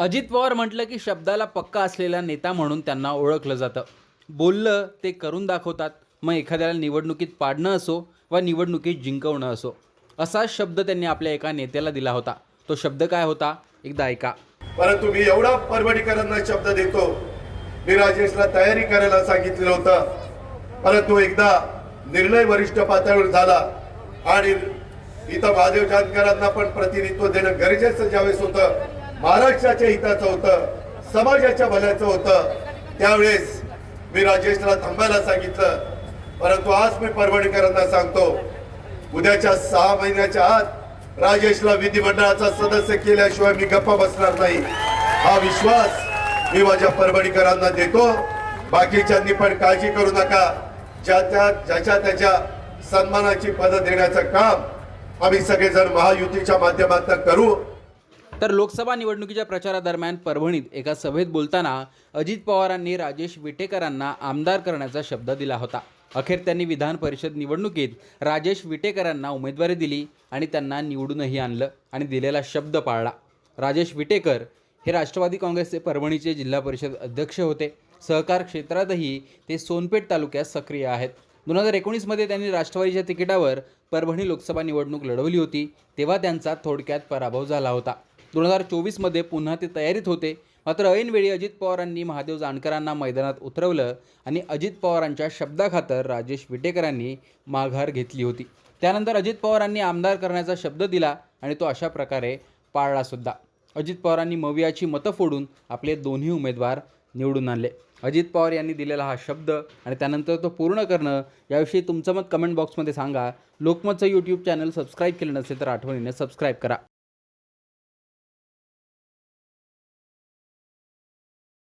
अजित पवार म्हटलं की शब्दाला पक्का असलेला नेता म्हणून त्यांना ओळखलं जातं. बोललं ते करून दाखवतात. मग एखाद्याला निवडणुकीत पाडणं असो वा निवडणुकीत जिंकवणं असो. असाच शब्द त्यांनी आपल्या एका नेत्याला दिला होता. तो शब्द काय होता? एकदा ऐका. परंतु मी एवढा परभणीकरांना शब्द देतो. मी राजेशला तयारी करायला सांगितलेलं होतं. परंतु एकदा निर्णय वरिष्ठ पातळीवर झाला आणि इथं महादेव जानकरांना पण प्रतिनिधित्व देणं गरजेचं ज्यावेळेस होतं महाराष्ट्राच्या हिताचं होतं समाजाच्या भल्याचं होतं. त्यावेळेस मी राजेशला थांबायला सांगितलं. परंतु आज मी परभणीकरांना सांगतो उद्याच्या सहा महिन्याच्या आत राजेशला विधिमंडळाचा सदस्य केल्याशिवाय मी गप्पा बसणार नाही. हा विश्वास मी माझ्या परभणीकरांना देतो. बाकीच्यांनी पण काळजी करू नका. ज्या त्या ज्याच्या त्याच्या सन्मानाची पद देण्याचं काम आम्ही सगळेजण महायुतीच्या माध्यमातून करू. तर लोकसभा निवडणुकीच्या प्रचारादरम्यान परभणीत एका सभेत बोलताना अजित पवारांनी राजेश विटेकरांना आमदार करण्याचा शब्द दिला होता. अखेर त्यांनी विधान परिषद निवडणुकीत राजेश विटेकरांना उमेदवारी दिली आणि त्यांना निवडूनही आणलं आणि दिलेला शब्द पाळला. राजेश विटेकर हे राष्ट्रवादी काँग्रेसचे परभणीचे जिल्हा परिषद अध्यक्ष होते. सहकार क्षेत्रातही ते सोनपेठ तालुक्यात सक्रिय आहेत. दोन हजार एकोणीसमध्ये त्यांनी राष्ट्रवादीच्या तिकिटावर परभणी लोकसभा निवडणूक लढवली होती तेव्हा त्यांचा थोडक्यात पराभव झाला होता. दोन हजार चोवीसमध्ये पुन्हा ते तयारीत होते. मात्र ऐनवेळी अजित पवारांनी महादेव जानकरांना मैदानात उतरवलं आणि अजित पवारांच्या शब्दाखातर राजेश विटेकरांनी माघार घेतली होती. त्यानंतर अजित पवारांनी आमदार करण्याचा शब्द दिला आणि तो अशा प्रकारे पाळलासुद्धा अजित पवारांनी मवियाची मतं फोडून आपले दोन्ही उमेदवार निवडून आणले. अजित पवार यांनी दिलेला हा शब्द आणि त्यानंतर तो पूर्ण करणं याविषयी तुमचं मत कमेंट बॉक्समध्ये सांगा. लोकमतचं यूट्यूब चॅनल सबस्क्राईब केलं नसेल तर आठवणीने सबस्क्राईब करा.